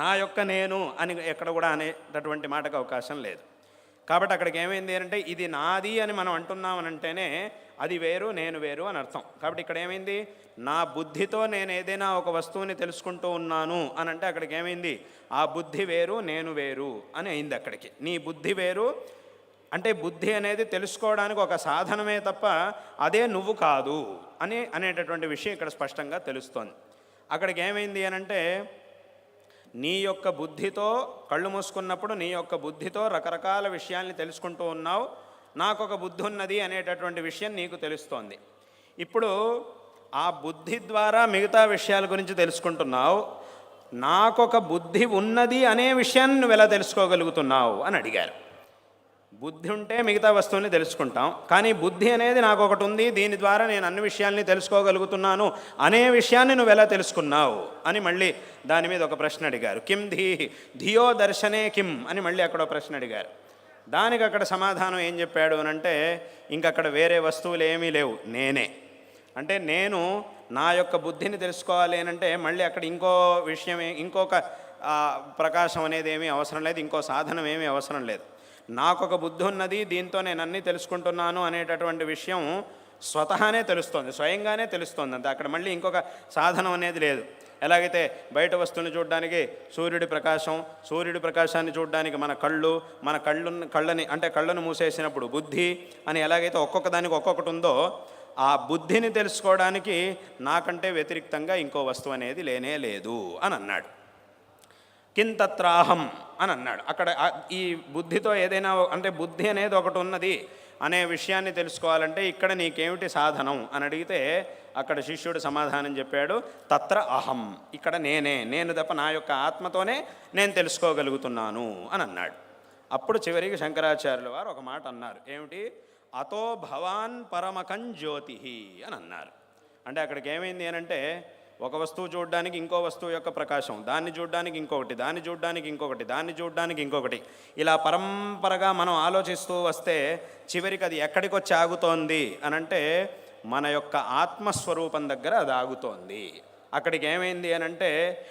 నా యొక్క నేను అని ఎక్కడ కూడా అనేటటువంటి మాటకు అవకాశం లేదు. కాబట్టి అక్కడికి ఏమైంది అంటే ఇది నాది అని మనం అంటున్నామనంటేనే అది వేరు నేను వేరు అని అర్థం. కాబట్టి ఇక్కడ ఏమైంది? నా బుద్ధితో నేను ఏదైనా ఒక వస్తువుని తెలుసుకుంటూ ఉన్నాను అని అంటే అక్కడికి ఏమైంది? ఆ బుద్ధి వేరు నేను వేరు అని అయింది అక్కడికి. నీ బుద్ధి వేరు అంటే బుద్ధి అనేది తెలుసుకోవడానికి ఒక సాధనమే తప్ప అదే నువ్వు కాదు అని అనేటటువంటి విషయం ఇక్కడ స్పష్టంగా తెలుస్తోంది. అక్కడికి ఏమైంది అని అంటే నీ యొక్క బుద్ధితో కళ్ళు మూసుకున్నప్పుడు నీ యొక్క బుద్ధితో రకరకాల విషయాల్ని తెలుసుకుంటూ ఉన్నావు. నాకు ఒక బుద్ధి ఉన్నది అనేటటువంటి విషయం నీకు తెలుస్తోంది. ఇప్పుడు ఆ బుద్ధి ద్వారా మిగతా విషయాల గురించి తెలుసుకుంటున్నావు. నాకొక బుద్ధి ఉన్నది అనే విషయాన్ని నువ్వు ఎలా తెలుసుకోగలుగుతున్నావు అని అడిగారు. బుద్ధి ఉంటే మిగతా వస్తువుని తెలుసుకుంటాం. కానీ బుద్ధి అనేది నాకు ఒకటి ఉంది దీని ద్వారా నేను అన్ని విషయాల్ని తెలుసుకోగలుగుతున్నాను అనే విషయాన్ని నువ్వు ఎలా తెలుసుకున్నావు అని మళ్ళీ దాని మీద ఒక ప్రశ్న అడిగారు. కిం ధీ ధియో దర్శనే కిం అని మళ్ళీ అక్కడ ప్రశ్న అడిగారు. దానికి అక్కడ సమాధానం ఏం చెప్పాడు అని అంటే ఇంకక్కడ వేరే వస్తువులు ఏమీ లేవు నేనే. అంటే నేను నా యొక్క బుద్ధిని తెలుసుకోవాలి అని అంటే మళ్ళీ అక్కడ ఇంకో విషయం ఇంకొక ప్రకాశం అనేది ఏమీ అవసరం లేదు ఇంకో సాధనం ఏమీ అవసరం లేదు. నాకు ఒక బుద్ధి ఉన్నది దీంతో నేను అన్నీ తెలుసుకుంటున్నాను అనేటటువంటి విషయం స్వతహానే తెలుస్తోంది స్వయంగానే తెలుస్తోంది అంతే అక్కడ మళ్ళీ ఇంకొక సాధనం అనేది లేదు. ఎలాగైతే బయట వస్తువుని చూడడానికి సూర్యుడి ప్రకాశం సూర్యుడి ప్రకాశాన్ని చూడడానికి మన కళ్ళు మన కళ్ళు కళ్ళని అంటే కళ్ళను మూసేసినప్పుడు బుద్ధి అని ఎలాగైతే ఒక్కొక్క దానికి ఒక్కొక్కటి ఉందో ఆ బుద్ధిని తెలుసుకోవడానికి నాకంటే వ్యతిరిక్తంగా ఇంకో వస్తువు అనేది లేనే లేదు అని అన్నాడు. కింతత్రాహం అని అన్నాడు. అక్కడ ఈ బుద్ధితో ఏదైనా అంటే బుద్ధి అనేది ఒకటి ఉన్నది అనే విషయాన్ని తెలుసుకోవాలంటే ఇక్కడ నీకేమిటి సాధనం అని అడిగితే అక్కడ శిష్యుడు సమాధానం చెప్పాడు. తత్ర అహం ఇక్కడ నేనే నేను తప్ప నా యొక్క ఆత్మతోనే నేను తెలుసుకోగలుగుతున్నాను అని అన్నాడు. అప్పుడు చివరికి శంకరాచార్యుల వారు ఒక మాట అన్నారు. ఏమిటి? అతో భవాన్ పరమకం జ్యోతి అని అన్నారు. అంటే అక్కడికి ఏమైంది అనంటే ఒక వస్తువు చూడడానికి ఇంకో వస్తువు యొక్క ప్రకాశం దాన్ని చూడడానికి ఇంకొకటి దాన్ని చూడడానికి ఇంకొకటి దాన్ని చూడడానికి ఇంకొకటి. ఇలా పరంపరగా మనం ఆలోచిస్తూ వస్తే చివరికి అది ఎక్కడికి వచ్చి ఆగుతోంది అని అంటే మన యొక్క ఆత్మస్వరూపం దగ్గర అది ఆగుతోంది. అక్కడికి ఏమైంది అని అంటే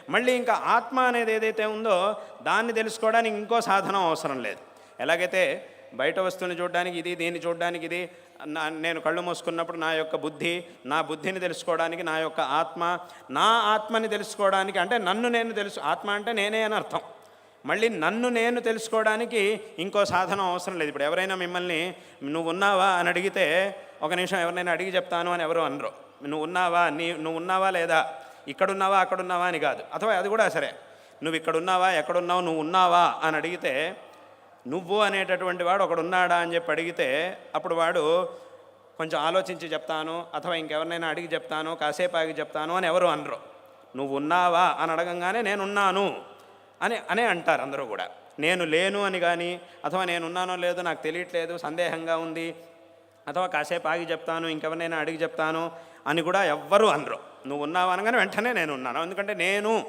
మళ్ళీ ఇంకా ఆత్మ అనేది ఏదైతే ఉందో దాన్ని తెలుసుకోవడానికి ఇంకో సాధనం అవసరం లేదు. ఎలాగైతే బయట వస్తువుని చూడడానికి ఇది దీన్ని చూడడానికి ఇది నా నేను కళ్ళు మూసుకున్నప్పుడు నా యొక్క బుద్ధి నా బుద్ధిని తెలుసుకోవడానికి నా యొక్క ఆత్మ నా ఆత్మని తెలుసుకోవడానికి అంటే నన్ను నేను తెలుసు ఆత్మ అంటే నేనే అని అర్థం. మళ్ళీ నన్ను నేను తెలుసుకోవడానికి ఇంకో సాధనం అవసరం లేదు. ఇప్పుడు ఎవరైనా మిమ్మల్ని నువ్వు ఉన్నావా? అని అడిగితే ఒక నిమిషం ఎవరినైనా అడిగి చెప్తాను అని ఎవరు అనరు. నువ్వు ఉన్నావా? నీ నువ్వు ఉన్నావా లేదా? ఇక్కడున్నావా? అక్కడున్నావా? అని కాదు. అథవా అది కూడా సరే. నువ్వు ఇక్కడున్నావా? ఎక్కడున్నావు? నువ్వు ఉన్నావా? అని అడిగితే నువ్వు అనేటటువంటి వాడు ఒకడు ఉన్నాడా అని చెప్పి అడిగితే అప్పుడు వాడు కొంచెం ఆలోచించి చెప్తాను అథవా ఇంకెవరినైనా అడిగి చెప్తాను కాసేపు ఆగి చెప్తాను అని ఎవరు అనరు. నువ్వు ఉన్నావా అని అడగంగానే నేనున్నాను అని అనే అంటారు అందరూ కూడా. నేను లేను అని కానీ అథవా నేను ఉన్నానో లేదో నాకు తెలియట్లేదు సందేహంగా ఉంది అథవా కాసేపు ఆగి చెప్తాను ఇంకెవరినైనా అడిగి చెప్తాను అని కూడా ఎవ్వరూ అనరు. నువ్వు ఉన్నావు అనగానే వెంటనే నేను ఉన్నాను ఎందుకంటే నేను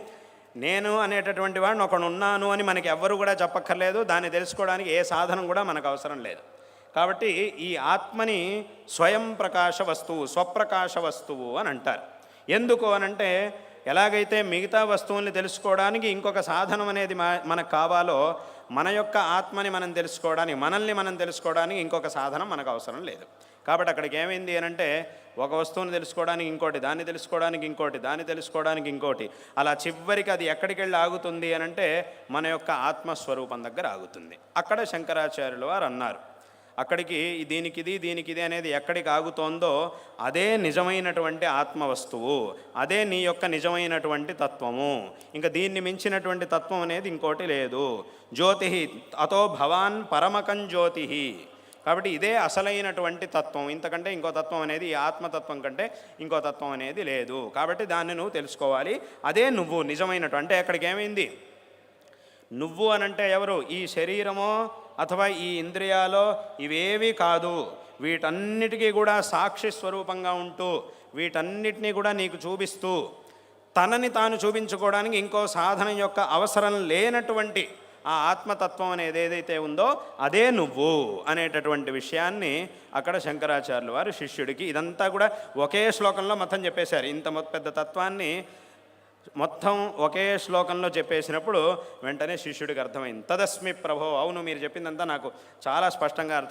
నేను అనేటటువంటి వాడిని ఒకడు ఉన్నాను అని మనకి ఎవ్వరు కూడా చెప్పక్కర్లేదు. దాన్ని తెలుసుకోవడానికి ఏ సాధనం కూడా మనకు అవసరం లేదు. కాబట్టి ఈ ఆత్మని స్వయం ప్రకాశ వస్తువు స్వప్రకాశ వస్తువు అని అంటారు. ఎందుకు అనంటే ఎలాగైతే మిగతా వస్తువుల్ని తెలుసుకోవడానికి ఇంకొక సాధనం అనేది మా మనకు కావాలో మన యొక్క ఆత్మని మనం తెలుసుకోవడానికి మనల్ని మనం తెలుసుకోవడానికి ఇంకొక సాధనం మనకు అవసరం లేదు. కాబట్టి అక్కడికి ఏమైంది అని అంటే ఒక వస్తువుని తెలుసుకోవడానికి ఇంకోటి దాన్ని తెలుసుకోవడానికి ఇంకోటి దాన్ని తెలుసుకోవడానికి ఇంకోటి. అలా చివరికి అది ఎక్కడికి వెళ్ళి ఆగుతుంది అని అంటే మన యొక్క ఆత్మస్వరూపం దగ్గర ఆగుతుంది. అక్కడ శంకరాచార్యులు వారు అన్నారు అక్కడికి దీనికి ఇది దీనికి ఇది అనేది ఎక్కడికి ఆగుతోందో అదే నిజమైనటువంటి ఆత్మవస్తువు అదే నీ యొక్క నిజమైనటువంటి తత్వము. ఇంకా దీన్ని మించినటువంటి తత్వం అనేది ఇంకోటి లేదు. జ్యోతి అతో భవాన్ పరమకం జ్యోతి కాబట్టి ఇదే అసలైనటువంటి తత్వం. ఇంతకంటే ఇంకో తత్వం అనేది ఈ ఆత్మతత్వం కంటే ఇంకో తత్వం అనేది లేదు. కాబట్టి దాన్ని నువ్వు తెలుసుకోవాలి. అదే నువ్వు నిజమైనటువంటి అంటే అక్కడికి ఏమైంది? నువ్వు అనంటే ఎవరు? ఈ శరీరమో అథవా ఈ ఇంద్రియాలో ఇవేవి కాదు. వీటన్నిటికీ కూడా సాక్షి స్వరూపంగా ఉంటూ వీటన్నిటినీ కూడా నీకు చూపిస్తూ తనని తాను చూపించుకోవడానికి ఇంకో సాధనం యొక్క అవసరం లేనటువంటి ఆ ఆత్మతత్వం అనేది ఏదైతే ఉందో అదే నువ్వు అనేటటువంటి విషయాన్ని అక్కడ శంకరాచార్యులు వారు శిష్యుడికి ఇదంతా కూడా ఒకే శ్లోకంలో మతం చెప్పేశారు. ఇంత పెద్ద తత్వాన్ని మొత్తం ఒకే శ్లోకంలో చెప్పేసినప్పుడు వెంటనే శిష్యుడికి అర్థమైంది. తదస్మి ప్రభో అవును మీరు చెప్పిందంతా నాకు చాలా స్పష్టంగా అర్థం